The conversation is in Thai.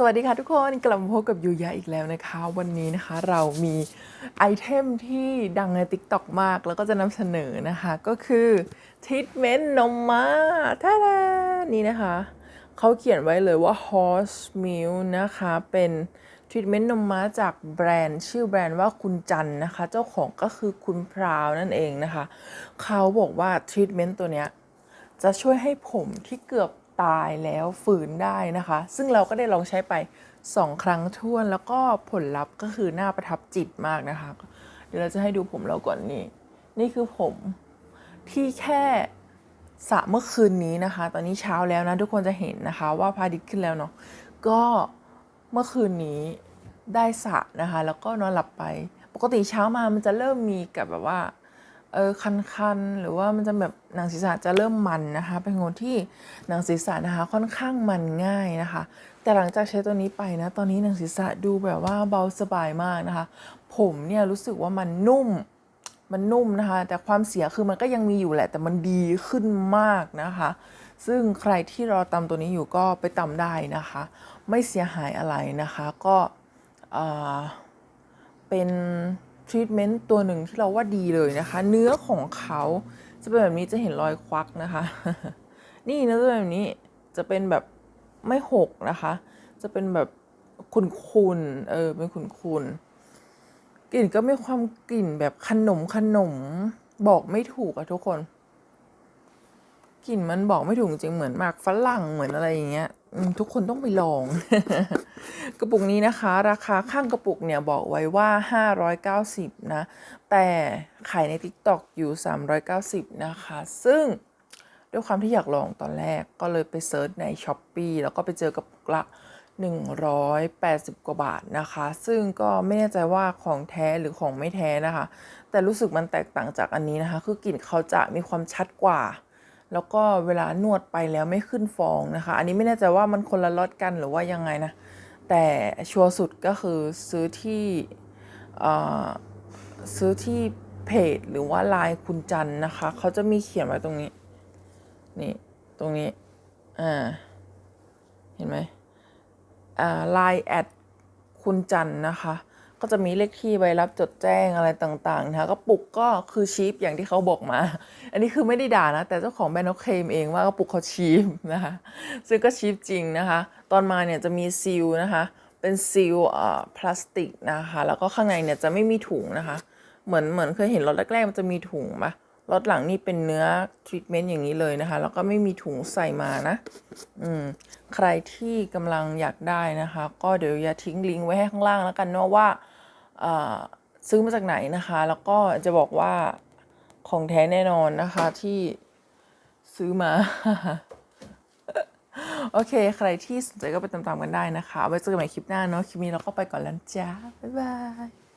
สวัสดีค่ะทุกคนกลับมาพบกับยูยาอีกแล้วนะคะ วันนี้นะคะเรามีไอเทมที่ดังใน TikTok มาก แล้วก็จะนำเสนอนะคะ ก็คือทรีทเมนต์นมม้าท่าดานี่นะคะ เขาเขียนไว้เลยว่า horse milk นะคะ เป็นทรีทเมนต์นมม้าจากแบรนด์ ชื่อแบรนด์ว่าคุณจันนะคะ เจ้าของก็คือคุณพราวนั่นเองนะคะ เขาบอกว่าทรีทเมนต์ตัวเนี้ยจะช่วยให้ผมที่เกือบ ตายแล้วฝืนได้นะคะ ซึ่งเราก็ได้ลองใช้ไป 2 ครั้งท่วนแล้วก็ผลลัพธ์ก็คือน่าประทับจิตมากนะคะ เดี๋ยวเราจะให้ดูผมเราก่อนนี่ นี่คือผมที่แค่สระเมื่อคืนนี้นะคะ ตอนนี้เช้าแล้วนะทุกคนจะเห็นนะคะว่าพระอาทิตย์ขึ้นแล้วเนาะก็เมื่อคืนนี้ได้สระนะคะ แล้วก็นอนหลับไป ปกติเช้ามามันจะเริ่มมีกับแบบว่า เออคันๆหรือว่ามันจะแบบหนังศีรษะจะเริ่มมันนะคะ เป็นคนที่หนังศีรษะนะคะค่อนข้างมันง่ายนะคะ แต่หลังจากใช้ตัวนี้ไปนะ ตอนนี้หนังศีรษะดูแบบว่าเบาสบายมากนะคะ ผมเนี่ยรู้สึกว่ามันนุ่มมันนุ่มนะคะ แต่ความเสียคือมันก็ยังมีอยู่แหละ แต่มันดีขึ้นมากนะคะ ซึ่งใครที่รอตำตัวนี้อยู่ก็ไปตำได้นะคะ ไม่เสียหายอะไรนะคะ ก็เป็น ทรีทเมนต์ตัวหนึ่งที่เราว่าดีเลยนะคะ เนื้อของเขาจะเป็นแบบนี้จะเห็นรอยควักนะคะ นี่เนื้อจะเป็นแบบนี้จะเป็นแบบไม่หกนะคะ จะเป็นแบบขุ่นๆเออเป็นขุ่นๆกลิ่นก็มีความกลิ่นแบบขนมขนมบอกไม่ถูกอะทุกคน กลิ่นมันบอกไม่ถูกจริงเหมือนหมากฝรั่งเหมือนอะไรอย่างเงี้ย ทุกคนต้องไปลอง กระปุกนี้นะคะ ราคาข้างกระปุกเนี่ยบอกไว้ว่า 590 นะ แต่ขายใน TikTok อยู่ 390 นะคะ ซึ่งด้วยความที่อยากลองตอนแรกก็เลยไปเซิร์ชใน s h อ p e e แล้วก็ไปเจอกระปุกละ 180 กว่าบาทนะคะ ซึ่งก็ไม่แน่ใจว่าของแท้หรือของไม่แท้นะคะ แต่รู้สึกมันแตกต่างจากอันนี้นะคะ คือกลิ่นเขาจะมีความชัดกว่า แล้วก็เวลานวดไปแล้วไม่ขึ้นฟองนะคะ อันนี้ไม่แน่ใจว่ามันคนละล็อตกันหรือว่ายังไงนะ แต่ชัวร์สุดก็คือซื้อที่ซื้อที่เพจหรือว่าไลน์คุณจันนะคะ เขาจะมีเขียนไว้ตรงนี้นี่ตรงนี้อ่าเห็นไหมอ่าไลน์แอดคุณจันนะคะ ก็จะมีเลขที่ใบรับจดแจ้งอะไรต่างๆนะคะกระปุกก็คือชีพอย่างที่เขาบอกมา อันนี้คือไม่ได้ด่านะ แต่เจ้าของแบรนด์เขาเคลมเองว่ากระปุกเขาชีพนะคะซึ่งก็ชีพจริงนะคะ ตอนมาเนี่ยจะมีซีลนะคะเป็นซีลเอ่อพลาสติกนะคะ แล้วก็ข้างในเนี่ยจะไม่มีถุงนะคะ เหมือนเหมือนเคยเห็นรถแรกๆมันจะมีถุงปะ รถหลังนี่เป็นเนื้อทรีทเมนต์อย่างนี้เลยนะคะ แล้วก็ไม่มีถุงใส่มานะ อืม ใครที่กำลังอยากได้นะคะ ก็เดี๋ยวอย่าทิ้งลิงก์ไว้ให้ข้างล่างแล้วกันเนาะว่าซื้อมาจากไหนนะคะ แล้วก็จะบอกว่าของแท้แน่นอนนะคะที่ซื้อมา โอเค ใครที่สนใจก็ไปตามๆกันได้นะคะ ไว้เจอกันใหม่คลิปหน้าเนาะ คลิปนี้เราก็ไปก่อนแล้วจ้า บ๊ายบาย